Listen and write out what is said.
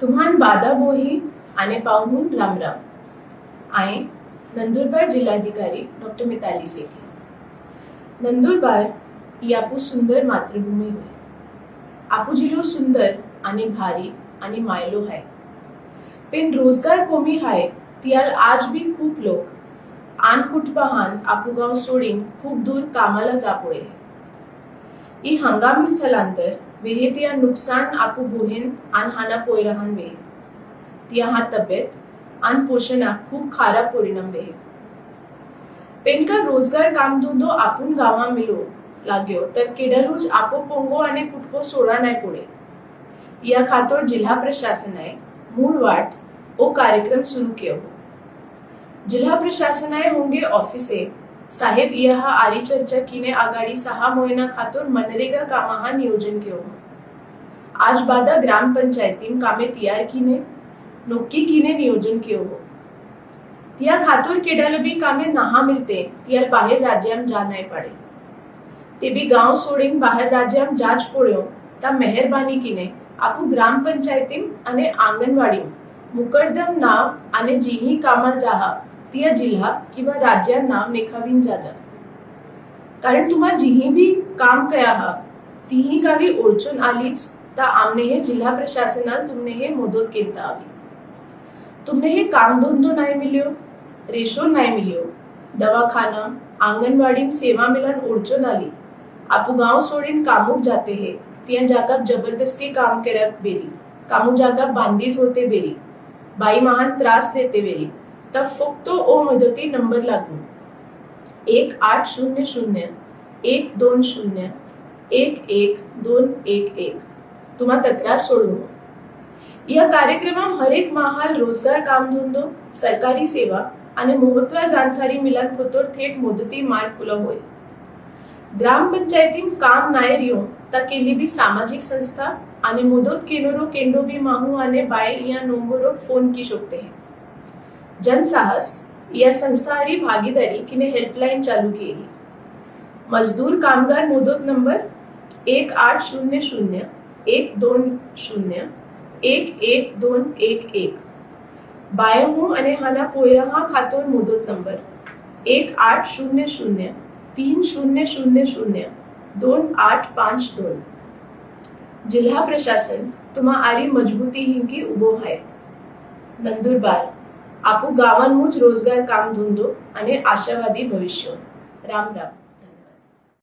तुम्हान बादा बोही आने पाहून रामराम. आहे नंदुरबार जिल्हाधिकारी डॉक्टर मिताली सेठी. नंदुरबार ही आपू सुंदर मातृभूमी होय आपू जिलो सुंदर आणि भारी आणि मायलो हाय पेन रोजगार कोमी हाय तियाल आज भी खूप लोक. आन कुटुंबाहान आपू गाव सोडीन खूप दूर कामाला जापोळे ही हंगामी स्थलांतर वेहे तिया नुकसान आपू बोहेन आन हाना पोयरहान वेहे तिया हा तब्येत आन पोषणाक खूप खारा परिणाम वेहे पेनका रोजगार काम धंदो आपून गावा मिलो लाग्यो तर केडलूज आपो पोंगो आणि कुटको सोडा नाही पुढे या खातोर जिल्हा प्रशासनाय मूळ वाट ओ कार्यक्रम सुरू कियो जिल्हा प्रशासनाय होंगे ऑफिसे साहेब यहा आरी चर्चा कीने आगाडी सहा महिना खातोर मनरेगा कामाहा नियोजन कियो आज बादा ग्राम पंचायतीम कामे तयार कीने नोक्की कीने नियोजन कियो हो तिया खातोर केडाल बी कामे नाहा मिलते तियाल बाहेर राज्याम जा नाही पडे ते बी गाव सोडीन बाहेर राज्याम जाच पोळ्यो ता मेहरबानी कीने आपू ग्राम पंचायतीम आणि आंगणवाडीम मुकरदम नाव आणि जीही कामा जाहा भारतीय जिल्हा किंवा राज्यांना नेखावीन जाजा कारण तुम्हा जिही बी काम कया हा तीही गावी ओळचून आलीच तर आमने हे जिल्हा प्रशासनात तुमने हे मदत केता हवी तुमने हे काम धंदो नाही मिल्यो रेशो नाही मिल्यो दवाखाना आंगणवाडी सेवा मिलन ओळचून आली आपू गाव सोडीन कामूक जाते हे तिया जागा जबरदस्ती काम करत बेरी कामू जागा बांधित होते बेरी बाई महान त्रास देते बेरी तब फक्त ओ मदती नंबर लागून एक आठ शून्य शून्य एक दोन शून्य एक एक दोन एक एक। तुम्हा तक्रार सोडू या कार्यक्रमात हरेक महाल रोजगार कामधंदो सरकारी सेवा आणि महत्त्व जानकारी मिलान फोतोर थेट मुदती मार्ग खुला होईल ग्रामपंचायतीन काम नायर येऊन ता केली बी सामाजिक संस्था आणि मुदत केनोरो केंडो बी माहू आणि बाय या नंबरो फोन की शकते हैं। जनसाहस या संस्थारी भागीदारी किने हेल्पलाईन चालू केली. मजदूर कामगार मोदक नंबर एक आठ शून्य शून्य एक दोन शून्य एक एक दोन एक एक. बायोहू आणि हाना पोयरहा खातोर मुदत नंबर एक आठ शून्य शून्य तीन शून्य शून्य शून्य दोन आठ पाच दोन. जिल्हा प्रशासन तुम्हा आरी मजबूती हिंकी उभो आहे नंदुरबार. आपू गावांमुच रोजगार काम धंदो आणि आशावादी भविष्य. राम राम.